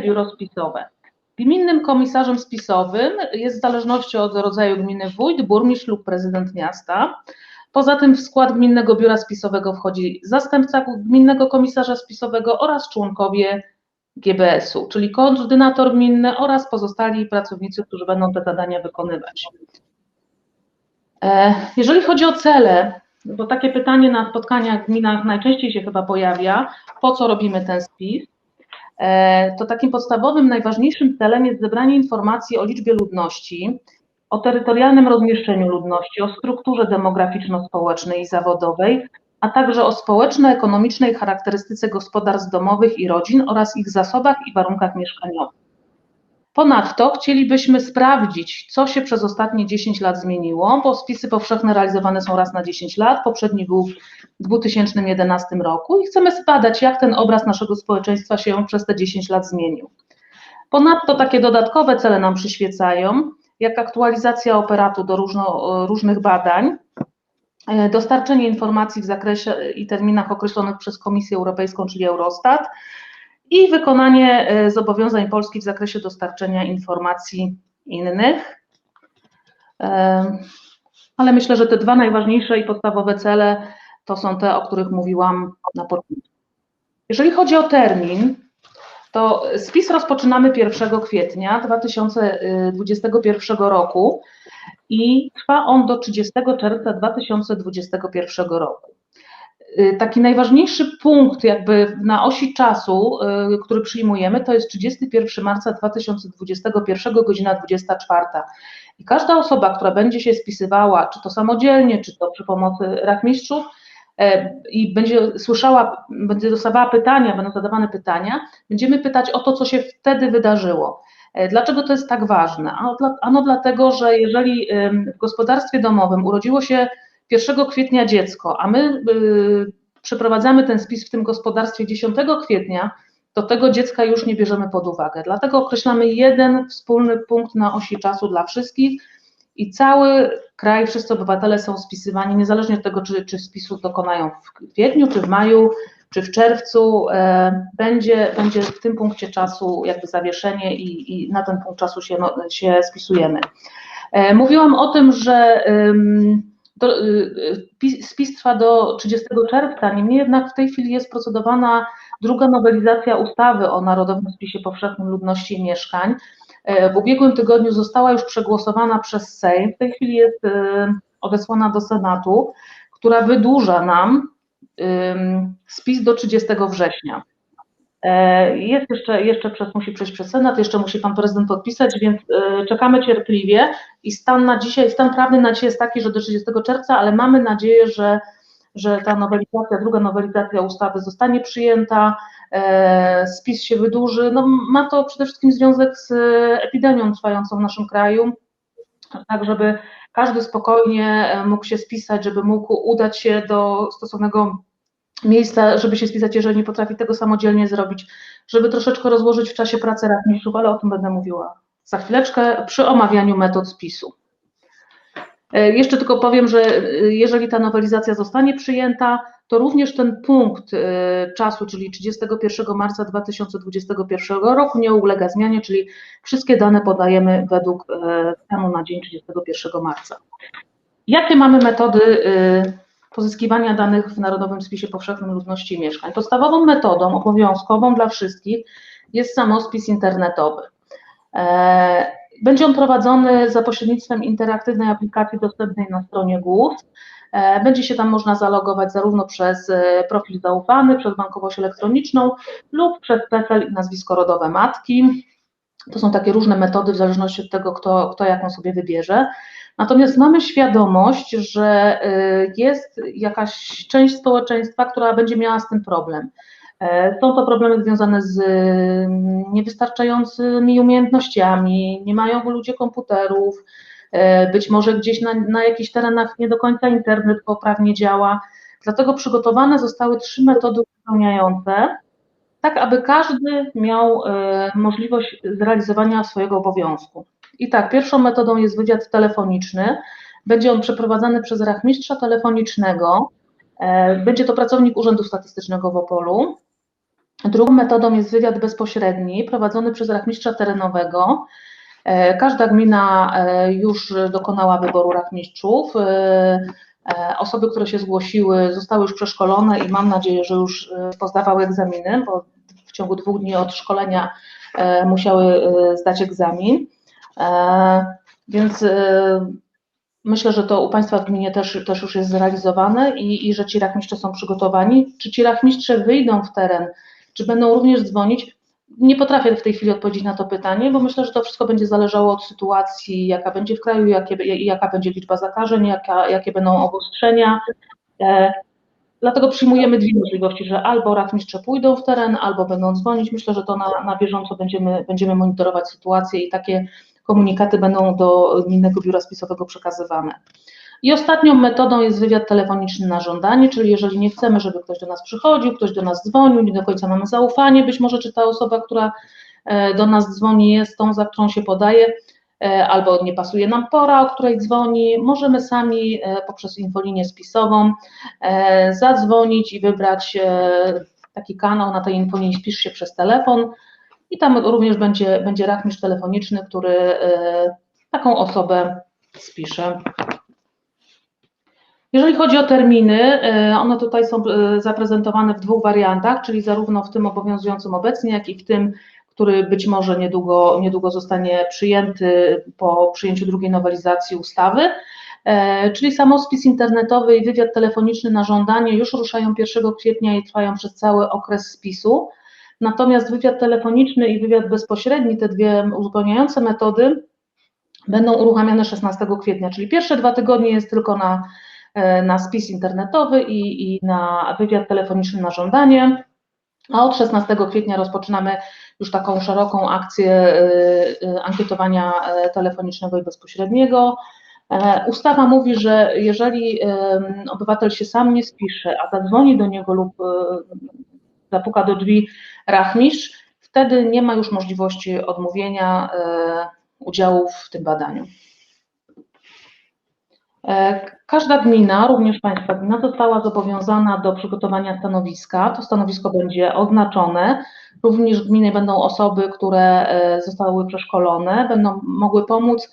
biuro spisowe. Gminnym komisarzem spisowym jest w zależności od rodzaju gminy wójt, burmistrz lub prezydent miasta. Poza tym w skład gminnego biura spisowego wchodzi zastępca gminnego komisarza spisowego oraz członkowie GBS-u, czyli koordynator gminny oraz pozostali pracownicy, którzy będą te zadania wykonywać. E, Jeżeli chodzi o cele, bo takie pytanie na spotkaniach w gminach najczęściej się chyba pojawia, po co robimy ten spis, to takim podstawowym, najważniejszym celem jest zebranie informacji o liczbie ludności, o terytorialnym rozmieszczeniu ludności, o strukturze demograficzno-społecznej i zawodowej, a także o społeczno-ekonomicznej charakterystyce gospodarstw domowych i rodzin oraz ich zasobach i warunkach mieszkaniowych. Ponadto chcielibyśmy sprawdzić, co się przez ostatnie 10 lat zmieniło, bo spisy powszechne realizowane są raz na 10 lat, poprzedni był w 2011 roku i chcemy zbadać, jak ten obraz naszego społeczeństwa się przez te 10 lat zmienił. Ponadto takie dodatkowe cele nam przyświecają, jak aktualizacja operatu do różno, różnych badań, e, dostarczenie informacji w zakresie i terminach określonych przez Komisję Europejską, czyli Eurostat, i wykonanie e, zobowiązań Polski w zakresie dostarczenia informacji innych. E, Ale myślę, że te dwa najważniejsze i podstawowe cele to są te, o których mówiłam na początku. Jeżeli chodzi o termin, to spis rozpoczynamy 1 kwietnia 2021 roku i trwa on do 30 czerwca 2021 roku. Y, taki najważniejszy punkt jakby na osi czasu, y, który przyjmujemy, to jest 31 marca 2021, godzina 24. I każda osoba, która będzie się spisywała, czy to samodzielnie, czy to przy pomocy rachmistrzów, e, i będzie słyszała, będzie dostawała pytania, będą zadawane pytania, będziemy pytać o to, co się wtedy wydarzyło. E, dlaczego to jest tak ważne? Ano, ano dlatego, że jeżeli w gospodarstwie domowym urodziło się 1 kwietnia dziecko, a my y, przeprowadzamy ten spis w tym gospodarstwie 10 kwietnia, to tego dziecka już nie bierzemy pod uwagę. Dlatego określamy jeden wspólny punkt na osi czasu dla wszystkich i cały kraj, wszyscy obywatele są spisywani, niezależnie od tego, czy, czy spisu dokonają w kwietniu, czy w maju, czy w czerwcu, e, będzie, będzie w tym punkcie czasu jakby zawieszenie i, i na ten punkt czasu się, no, się spisujemy. E, mówiłam o tym, że do, y, y, spis trwa do 30 czerwca, niemniej jednak w tej chwili jest procedowana druga nowelizacja ustawy o Narodowym Spisie Powszechnym Ludności i Mieszkań. E, w ubiegłym tygodniu została już przegłosowana przez Sejm, w tej chwili jest y, odesłana do Senatu, która wydłuża nam spis do 30 września. E, jest jeszcze, jeszcze przez, musi przejść przez Senat, jeszcze musi pan prezydent podpisać, więc e, czekamy cierpliwie i stan na dzisiaj, stan prawny na dzisiaj jest taki, że do 30 czerwca, ale mamy nadzieję, że, że ta nowelizacja, druga nowelizacja ustawy zostanie przyjęta, e, spis się wydłuży. No, ma to przede wszystkim związek z epidemią trwającą w naszym kraju, tak żeby każdy spokojnie mógł się spisać, żeby mógł udać się do stosownego miejsca, żeby się spisać, jeżeli nie potrafi tego samodzielnie zrobić, żeby troszeczkę rozłożyć w czasie pracy rachmistrzów, ale o tym będę mówiła za chwileczkę przy omawianiu metod spisu. E, jeszcze tylko powiem, że e, jeżeli ta nowelizacja zostanie przyjęta, to również ten punkt e, czasu, czyli 31 marca 2021 roku nie ulega zmianie, czyli wszystkie dane podajemy według stanu na dzień 31 marca. Jakie mamy metody pozyskiwania danych w Narodowym Spisie Powszechnym Ludności i Mieszkań. Podstawową metodą obowiązkową dla wszystkich jest samospis internetowy. E, będzie on prowadzony za pośrednictwem interaktywnej aplikacji dostępnej na stronie GUS. E, będzie się tam można zalogować zarówno przez e, profil zaufany, przez bankowość elektroniczną lub przez PESEL i nazwisko rodowe matki. To są takie różne metody w zależności od tego, kto, kto jaką sobie wybierze. Natomiast mamy świadomość, że jest jakaś część społeczeństwa, która będzie miała z tym problem. E, są to problemy związane z mm, niewystarczającymi umiejętnościami, nie mają ludzie komputerów, e, być może gdzieś na, na jakichś terenach nie do końca internet poprawnie działa. Dlatego przygotowane zostały trzy metody uzupełniające, tak aby każdy miał e, możliwość zrealizowania swojego obowiązku. I tak, pierwszą metodą jest wywiad telefoniczny. Będzie on przeprowadzany przez rachmistrza telefonicznego. Będzie to pracownik Urzędu Statystycznego w Opolu. Drugą metodą jest wywiad bezpośredni prowadzony przez rachmistrza terenowego. E, każda gmina e, już dokonała wyboru rachmistrzów. E, osoby, które się zgłosiły, zostały już przeszkolone i mam nadzieję, że już pozdawały egzaminy, bo w ciągu dwóch dni od szkolenia musiały zdać egzamin. Więc myślę, że to u Państwa w gminie też, też już jest zrealizowane i, i że ci rachmistrze są przygotowani. Czy ci rachmistrze wyjdą w teren, czy będą również dzwonić? Nie potrafię w tej chwili odpowiedzieć na to pytanie, bo myślę, że to wszystko będzie zależało od sytuacji, jaka będzie w kraju, jakie, jaka będzie liczba zakażeń, jaka, jakie będą obostrzenia. E, dlatego przyjmujemy dwie możliwości, że albo rachmistrze pójdą w teren, albo będą dzwonić. Myślę, że to na, na bieżąco będziemy, będziemy monitorować sytuację i takie komunikaty będą do Gminnego Biura Spisowego przekazywane. I ostatnią metodą jest wywiad telefoniczny na żądanie, czyli jeżeli nie chcemy, żeby ktoś do nas przychodził, ktoś do nas dzwonił, nie do końca mamy zaufanie, być może czy ta osoba, która e, do nas dzwoni jest tą, za którą się podaje, e, albo nie pasuje nam pora, o której dzwoni, możemy sami e, poprzez infolinię spisową zadzwonić i wybrać taki kanał na tej infolinii, spisz się przez telefon i tam również będzie, będzie rachmistrz telefoniczny, który taką osobę spisze. Jeżeli chodzi o terminy, e, one tutaj są e, zaprezentowane w dwóch wariantach, czyli zarówno w tym obowiązującym obecnie, jak i w tym, który być może niedługo, niedługo zostanie przyjęty po przyjęciu drugiej nowelizacji ustawy. E, czyli samospis internetowy i wywiad telefoniczny na żądanie już ruszają 1 kwietnia i trwają przez cały okres spisu. Natomiast wywiad telefoniczny i wywiad bezpośredni, te dwie uzupełniające metody, będą uruchamiane 16 kwietnia, czyli pierwsze dwa tygodnie jest tylko na na spis internetowy i, i na wywiad telefoniczny na żądanie. A od 16 kwietnia rozpoczynamy już taką szeroką akcję e, e, ankietowania telefonicznego i bezpośredniego. Ustawa mówi, że jeżeli obywatel się sam nie spisze, a zadzwoni do niego lub zapuka do drzwi rachmistrz, wtedy nie ma już możliwości odmówienia udziału w tym badaniu. E, każda gmina, również Państwa gmina, została zobowiązana do przygotowania stanowiska. To stanowisko będzie oznaczone. Również w gminie będą osoby, które e, zostały przeszkolone, będą mogły pomóc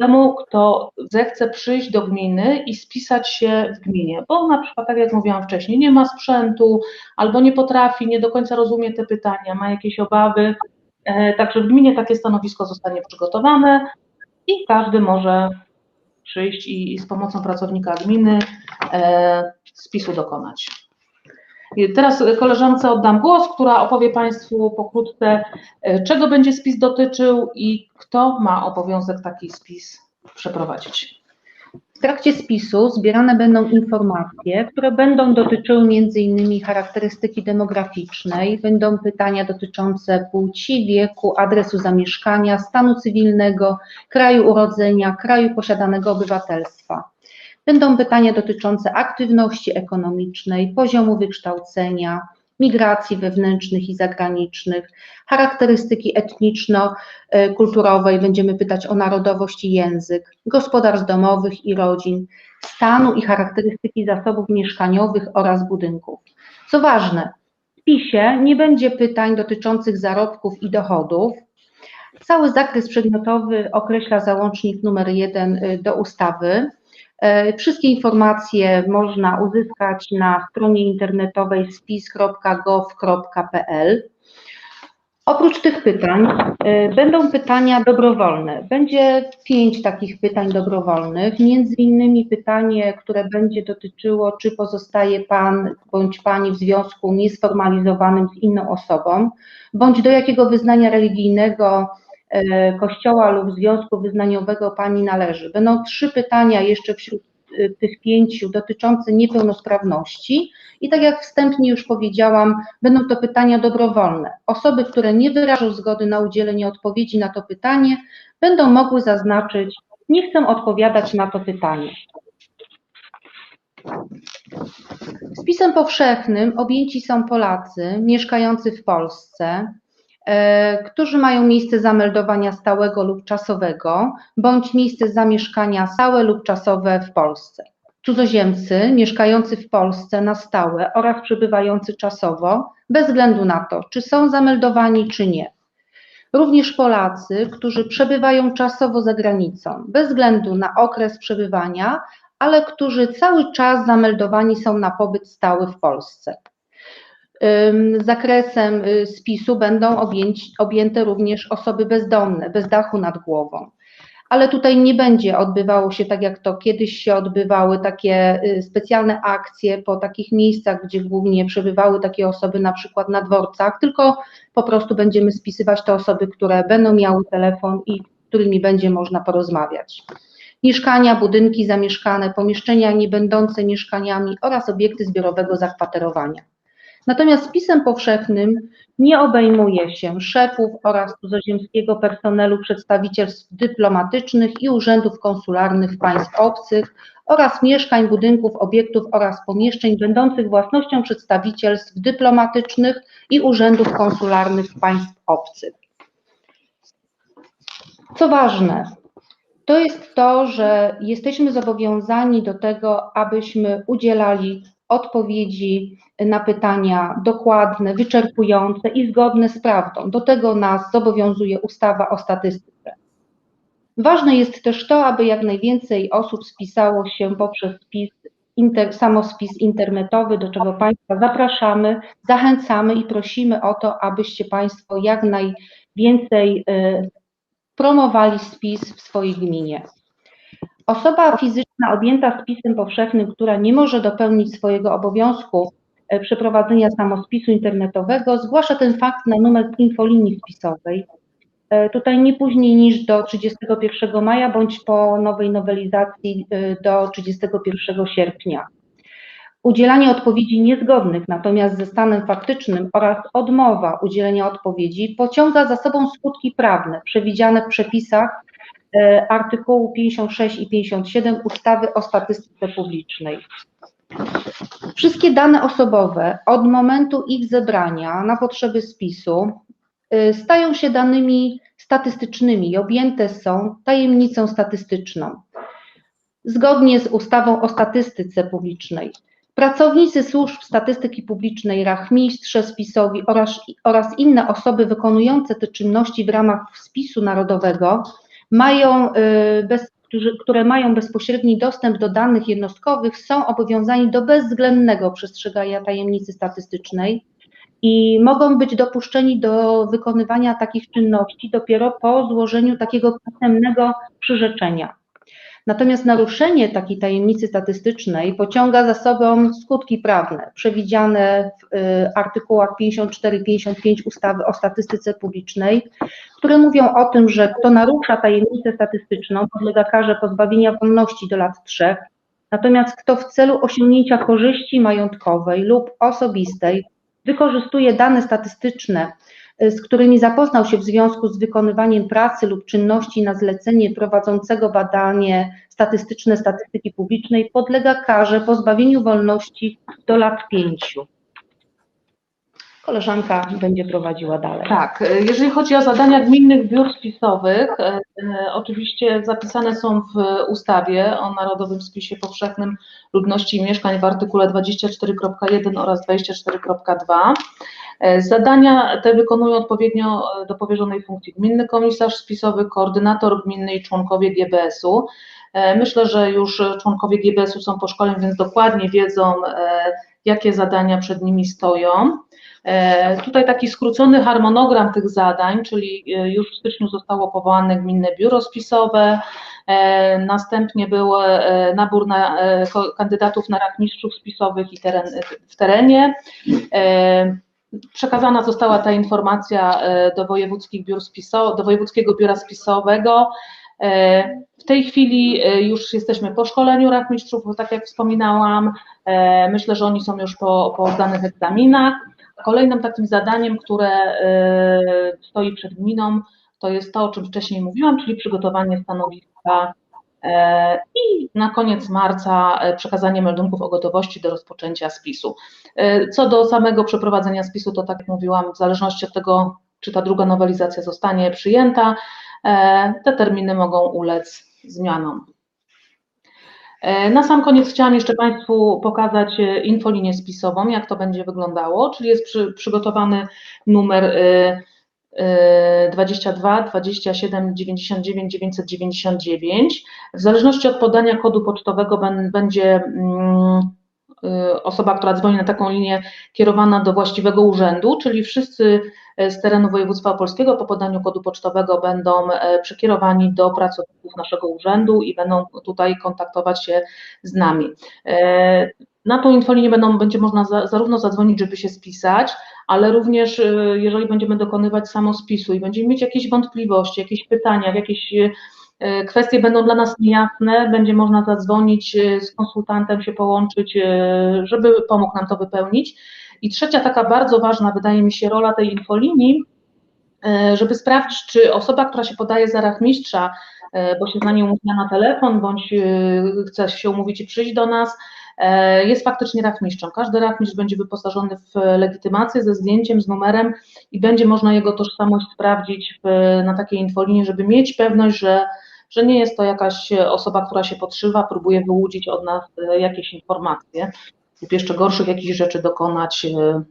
temu, kto zechce przyjść do gminy i spisać się w gminie, bo na przykład, tak jak mówiłam wcześniej, nie ma sprzętu, albo nie potrafi, nie do końca rozumie te pytania, ma jakieś obawy. E, także w gminie takie stanowisko zostanie przygotowane i każdy może przyjść i, i z pomocą pracownika gminy e, spisu dokonać. I teraz koleżance oddam głos, która opowie Państwu pokrótce, e, czego będzie spis dotyczył i kto ma obowiązek taki spis przeprowadzić. W trakcie spisu zbierane będą informacje, które będą dotyczyły m.in. charakterystyki demograficznej, będą pytania dotyczące płci, wieku, adresu zamieszkania, stanu cywilnego, kraju urodzenia, kraju posiadanego obywatelstwa. Będą pytania dotyczące aktywności ekonomicznej, poziomu wykształcenia, migracji wewnętrznych i zagranicznych, charakterystyki etniczno-kulturowej, będziemy pytać o narodowość i język, gospodarstw domowych i rodzin, stanu i charakterystyki zasobów mieszkaniowych oraz budynków. Co ważne, w PiSie nie będzie pytań dotyczących zarobków i dochodów. Cały zakres przedmiotowy określa załącznik numer 1 do ustawy. E, wszystkie informacje można uzyskać na stronie internetowej spis.gov.pl. Oprócz tych pytań e, będą pytania dobrowolne. Będzie pięć takich pytań dobrowolnych, między innymi pytanie, które będzie dotyczyło, czy pozostaje Pan bądź Pani w związku niesformalizowanym z inną osobą, bądź do jakiego wyznania religijnego kościoła lub związku wyznaniowego pani należy. Będą trzy pytania jeszcze wśród e, tych pięciu dotyczące niepełnosprawności i tak jak wstępnie już powiedziałam, będą to pytania dobrowolne. Osoby, które nie wyrażą zgody na udzielenie odpowiedzi na to pytanie, będą mogły zaznaczyć, nie chcę odpowiadać na to pytanie. Spisem powszechnym objęci są Polacy mieszkający w Polsce, E, którzy mają miejsce zameldowania stałego lub czasowego, bądź miejsce zamieszkania stałe lub czasowe w Polsce. cudzoziemcy mieszkający w Polsce na stałe oraz przebywający czasowo, bez względu na to, czy są zameldowani, czy nie. Również Polacy, którzy przebywają czasowo za granicą, bez względu na okres przebywania, ale którzy cały czas zameldowani są na pobyt stały w Polsce. Zakresem y, spisu będą objęte również osoby bezdomne, bez dachu nad głową. Ale tutaj nie będzie odbywało się tak, jak to kiedyś się odbywały takie y, specjalne akcje po takich miejscach, gdzie głównie przebywały takie osoby, na przykład na dworcach, tylko po prostu będziemy spisywać te osoby, które będą miały telefon i którymi będzie można porozmawiać. Mieszkania, budynki zamieszkane, pomieszczenia niebędące mieszkaniami oraz obiekty zbiorowego zakwaterowania. Natomiast spisem powszechnym nie obejmuje się szefów oraz cudzoziemskiego personelu przedstawicielstw dyplomatycznych i urzędów konsularnych państw obcych oraz mieszkań, budynków, obiektów oraz pomieszczeń będących własnością przedstawicielstw dyplomatycznych i urzędów konsularnych państw obcych. Co ważne, to jest to, że jesteśmy zobowiązani do tego, abyśmy udzielali odpowiedzi na pytania dokładne, wyczerpujące i zgodne z prawdą. Do tego nas zobowiązuje ustawa o statystyce. Ważne jest też to, aby jak najwięcej osób spisało się poprzez spis, inter, samospis internetowy, do czego Państwa zapraszamy, zachęcamy i prosimy o to, abyście Państwo jak najwięcej y, promowali spis w swojej gminie. Osoba fizyczna objęta spisem powszechnym, która nie może dopełnić swojego obowiązku e, przeprowadzenia samospisu internetowego, zgłasza ten fakt na numer infolinii spisowej. E, Tutaj nie później niż do 31 maja bądź po nowej nowelizacji e, do 31 sierpnia. Udzielanie odpowiedzi niezgodnych natomiast ze stanem faktycznym oraz odmowa udzielenia odpowiedzi pociąga za sobą skutki prawne przewidziane w przepisach artykułu 56 i 57 ustawy o statystyce publicznej. Wszystkie dane osobowe od momentu ich zebrania na potrzeby spisu y, stają się danymi statystycznymi i objęte są tajemnicą statystyczną. Zgodnie z ustawą o statystyce publicznej Pracownicy służb statystyki publicznej, rachmistrze spisowi oraz, oraz inne osoby wykonujące te czynności w ramach spisu narodowego mają, y, bez, które mają bezpośredni dostęp do danych jednostkowych, są obowiązani do bezwzględnego przestrzegania tajemnicy statystycznej i mogą być dopuszczeni do wykonywania takich czynności dopiero po złożeniu takiego pisemnego przyrzeczenia. Natomiast naruszenie takiej tajemnicy statystycznej pociąga za sobą skutki prawne przewidziane w y, artykułach 54-55 ustawy o statystyce publicznej, które mówią o tym, że kto narusza tajemnicę statystyczną, podlega karze pozbawienia wolności do lat trzech, natomiast kto w celu osiągnięcia korzyści majątkowej lub osobistej wykorzystuje dane statystyczne z którymi zapoznał się w związku z wykonywaniem pracy lub czynności na zlecenie prowadzącego badanie statystyczne statystyki publicznej, podlega karze pozbawieniu wolności do lat pięciu. Koleżanka będzie prowadziła dalej. Tak, e, jeżeli chodzi o zadania gminnych biur spisowych, e, e, oczywiście zapisane są w ustawie o Narodowym Spisie Powszechnym Ludności i Mieszkań w artykule 24.1 oraz 24.2. E, Zadania te wykonują odpowiednio e, do powierzonej funkcji gminny komisarz spisowy, koordynator gminny i członkowie GBS-u. E, Myślę, że już członkowie GBS-u są po szkole, więc dokładnie wiedzą, jakie zadania przed nimi stoją. Tutaj taki skrócony harmonogram tych zadań, czyli już w styczniu zostało powołane gminne biuro spisowe, następnie był nabór na kandydatów na rachmistrzów spisowych i teren, w terenie. Przekazana została ta informacja e, do wojewódzkich biur spiso, do wojewódzkiego biura spisowego. E, W tej chwili e, już jesteśmy po szkoleniu rachmistrzów, tak jak wspominałam, myślę, że oni są już po, po zdanych egzaminach. Kolejnym takim zadaniem, które stoi przed gminą, to jest to, o czym wcześniej mówiłam, czyli przygotowanie stanowiska i na koniec marca e, przekazanie meldunków o gotowości do rozpoczęcia spisu. E, Co do samego przeprowadzenia spisu, to tak jak mówiłam, w zależności od tego, czy ta druga nowelizacja zostanie przyjęta, e, te terminy mogą ulec zmianom. E, Na sam koniec chciałam jeszcze Państwu pokazać e, infolinię spisową, jak to będzie wyglądało, czyli jest przy, przygotowany numer e, e, 22 27 99 999. W zależności od podania kodu pocztowego będzie mm, y, osoba, która dzwoni na taką linię, kierowana do właściwego urzędu, czyli wszyscy e, z terenu województwa opolskiego po podaniu kodu pocztowego będą e, przekierowani do pracowników naszego urzędu i będą tutaj kontaktować się z nami. Na tą infolinię będą, będzie można za, zarówno zadzwonić, żeby się spisać, ale również e, jeżeli będziemy dokonywać samospisu i będziemy mieć jakieś wątpliwości, jakieś pytania, jakieś e, kwestie będą dla nas niejasne, będzie można zadzwonić z konsultantem, się połączyć, żeby pomógł nam to wypełnić. I trzecia taka bardzo ważna, wydaje mi się, rola tej infolinii, żeby sprawdzić, czy osoba, która się podaje za rachmistrza, bo się z nami umówiła na telefon, bądź chce się umówić i przyjść do nas, jest faktycznie rachmistrzem. Każdy rachmistrz będzie wyposażony w legitymację ze zdjęciem, z numerem i będzie można jego tożsamość sprawdzić w, na takiej infolinii, żeby mieć pewność, że, że nie jest to jakaś osoba, która się podszywa, próbuje wyłudzić od nas e, jakieś informacje lub jeszcze gorszych jakichś rzeczy dokonać, e,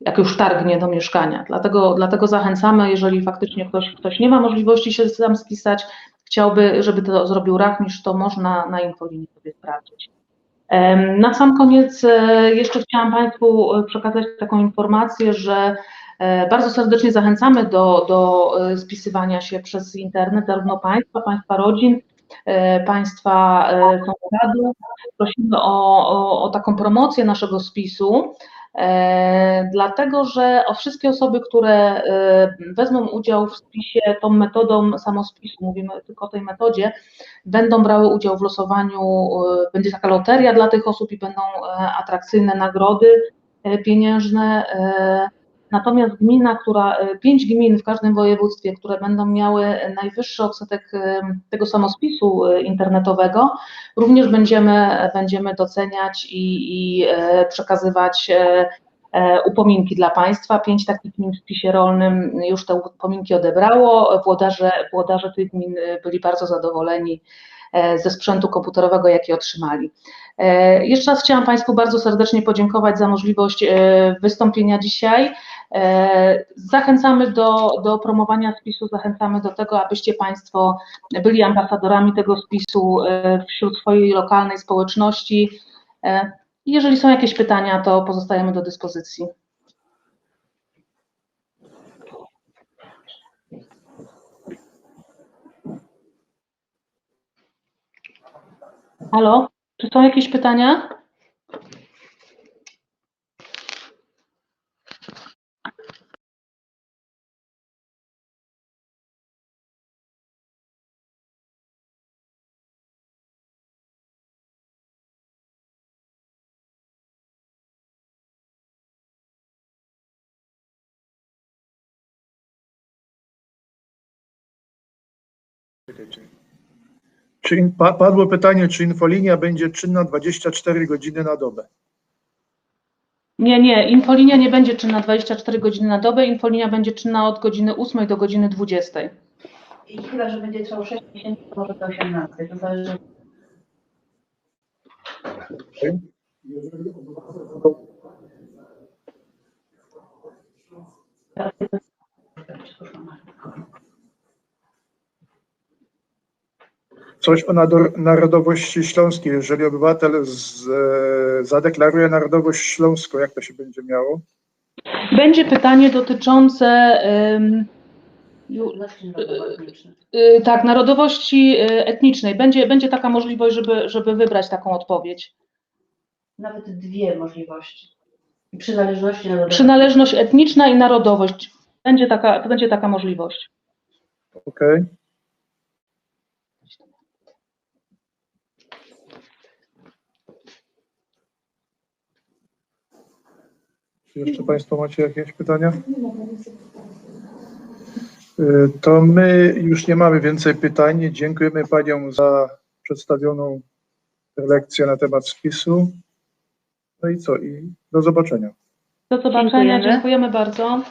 jak już targnie do mieszkania. Dlatego, dlatego zachęcamy, jeżeli faktycznie ktoś, ktoś nie ma możliwości się sam spisać, chciałby, żeby to zrobił rachmistrz, to można na infolinii sobie sprawdzić. Na sam koniec e, jeszcze chciałam Państwu e, przekazać taką informację, że e, bardzo serdecznie zachęcamy do, do spisywania się przez internet, zarówno Państwa, Państwa rodzin, Państwa sąsiadów. Prosimy o, o, o taką promocję naszego spisu, dlatego że wszystkie osoby, które e, wezmą udział w spisie tą metodą samospisu, mówimy tylko o tej metodzie, będą brały udział w losowaniu, e, będzie taka loteria dla tych osób i będą e, atrakcyjne nagrody e, pieniężne. E, Natomiast gmina, która, e, pięć gmin w każdym województwie, które będą miały najwyższy odsetek e, tego samospisu e, internetowego, również będziemy, będziemy doceniać i, i e, przekazywać e, e, upominki dla Państwa. Pięć takich gmin w spisie rolnym już te upominki odebrało. Włodarze, włodarze tych gmin e, byli bardzo zadowoleni e, ze sprzętu komputerowego, jaki otrzymali. E, Jeszcze raz chciałam Państwu bardzo serdecznie podziękować za możliwość e, wystąpienia dzisiaj. E, Zachęcamy do, do promowania spisu, zachęcamy do tego, abyście Państwo byli ambasadorami tego spisu e, wśród swojej lokalnej społeczności. E, Jeżeli są jakieś pytania, to pozostajemy do dyspozycji. Halo, czy są jakieś pytania? Czy in, pa, padło pytanie, czy infolinia będzie czynna 24 godziny na dobę? Nie, nie, infolinia nie będzie czynna 24 godziny na dobę, infolinia będzie czynna od godziny 8 do godziny 20. I chyba, że będzie trwało 6 miesięcy, to może do 18. To zależy. Coś o nador- narodowości śląskiej. Jeżeli obywatel z, e, zadeklaruje narodowość śląską, jak to się będzie miało? Będzie pytanie dotyczące ym, ju- y, tak, narodowości etnicznej. Będzie, będzie taka możliwość, żeby, żeby wybrać taką odpowiedź. Nawet dwie możliwości. Przynależności narodowej. Przynależność etniczna i narodowość. Będzie taka, to będzie taka możliwość. Okej. Czy jeszcze Państwo macie jakieś pytania? Y, To my już nie mamy więcej pytań. Dziękujemy Paniom za przedstawioną lekcję na temat spisu. No i co? I do zobaczenia. Do zobaczenia, Dziękujemy. dziękujemy bardzo.